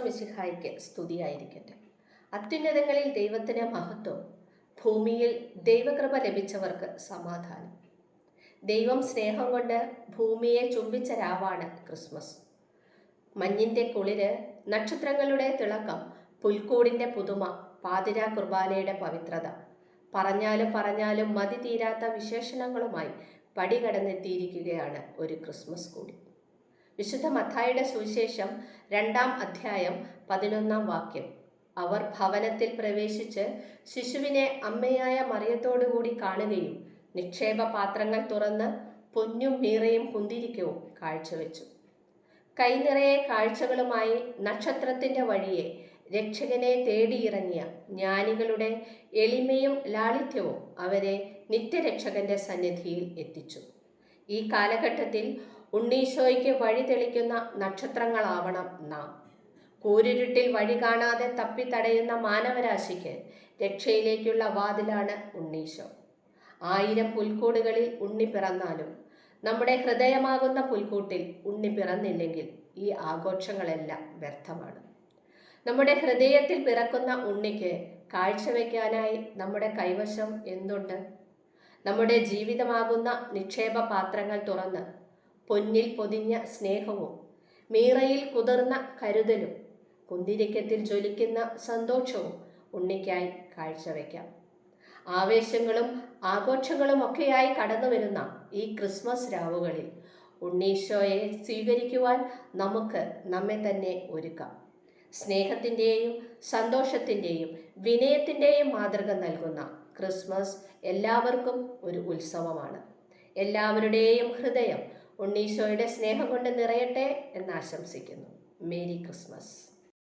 മിശിഹായിക്ക് സ്തുതിയായിരിക്കട്ടെ. അത്യുന്നതങ്ങളിൽ ദൈവത്തിന് മഹത്വം ഭൂമിയിൽ ദൈവകൃപ ലഭിച്ചവർക്ക് സമാധാനം. ദൈവം സ്നേഹം കൊണ്ട് ഭൂമിയെ ചുംബിച്ച രാവാണ് ക്രിസ്മസ്. മഞ്ഞിന്റെ കുളിര് നക്ഷത്രങ്ങളുടെ തിളക്കം പുൽക്കൂടിന്റെ പുതുമ പാതിരാ കുർബാനയുടെ പവിത്രത പറഞ്ഞാലും പറഞ്ഞാലും മതി തീരാത്ത വിശേഷണങ്ങളുമായി പടികടന്നെത്തിയിരിക്കുകയാണ് ഒരു ക്രിസ്മസ് കൂടി. വിശുദ്ധ മത്തായിയുടെ സുവിശേഷം രണ്ടാം അധ്യായം പതിനൊന്നാം വാക്യം. അവർ ഭവനത്തിൽ പ്രവേശിച്ച് ശിശുവിനെ അമ്മയായ മറിയത്തോടുകൂടി കാണുകയും നിക്ഷേപ പാത്രങ്ങൾ തുറന്ന് പൊന്നും മീറയും കുന്തിരിക്കവും കാഴ്ചവെച്ചു. കൈനിറയെ കാഴ്ചകളുമായി നക്ഷത്രത്തിന്റെ വഴിയെ രക്ഷകനെ തേടിയിറങ്ങിയ ജ്ഞാനികളുടെ എളിമയും ലാളിത്യവും അവരെ നിത്യരക്ഷകന്റെ സന്നിധിയിൽ എത്തിച്ചു. ഈ കാലഘട്ടത്തിൽ ഉണ്ണീശോയ്ക്ക് വഴി തെളിക്കുന്ന നക്ഷത്രങ്ങളാവണം നാം. കൂരിരുട്ടിൽ വഴി കാണാതെ തപ്പിത്തടയുന്ന മാനവരാശിക്ക് രക്ഷയിലേക്കുള്ള വാതിലാണ് ഉണ്ണീശോ. ആയിരം പുൽക്കൂടുകളിൽ ഉണ്ണി പിറന്നാലും നമ്മുടെ ഹൃദയമാകുന്ന പുൽക്കൂട്ടിൽ ഉണ്ണി പിറന്നില്ലെങ്കിൽ ഈ ആഘോഷങ്ങളെല്ലാം വ്യർത്ഥമാണ്. നമ്മുടെ ഹൃദയത്തിൽ പിറക്കുന്ന ഉണ്ണിക്ക് കാഴ്ചവെക്കാനായി നമ്മുടെ കൈവശം എന്തുണ്ട്? നമ്മുടെ ജീവിതമാകുന്ന നിക്ഷേപ പാത്രങ്ങൾ തുറന്ന് പൊന്നിൽ പൊതിഞ്ഞ സ്നേഹവും മീറയിൽ കുതിർന്ന കരുതലും കുന്തിരിക്കത്തിൽ ജ്വലിക്കുന്ന സന്തോഷവും ഉണ്ണിക്കായി കാഴ്ചവെക്കാം ആവേശങ്ങളും ആഘോഷങ്ങളും ഒക്കെയായി കടന്നു വരുന്ന ഈ ക്രിസ്മസ് രാവുകളിൽ ഉണ്ണീശോയെ സ്വീകരിക്കുവാൻ നമുക്ക് നമ്മെ തന്നെ ഒരുക്കാം. സ്നേഹത്തിന്റെയും സന്തോഷത്തിന്റെയും വിനയത്തിന്റെയും മാതൃക നൽകുന്ന ക്രിസ്മസ് എല്ലാവർക്കും ഒരു ഉത്സവമാണ്. എല്ലാവരുടെയും ഹൃദയം ഉണ്ണീശോയുടെ സ്നേഹം കൊണ്ട് നിറയട്ടെ എന്ന് ആശംസിക്കുന്നു. Merry Christmas.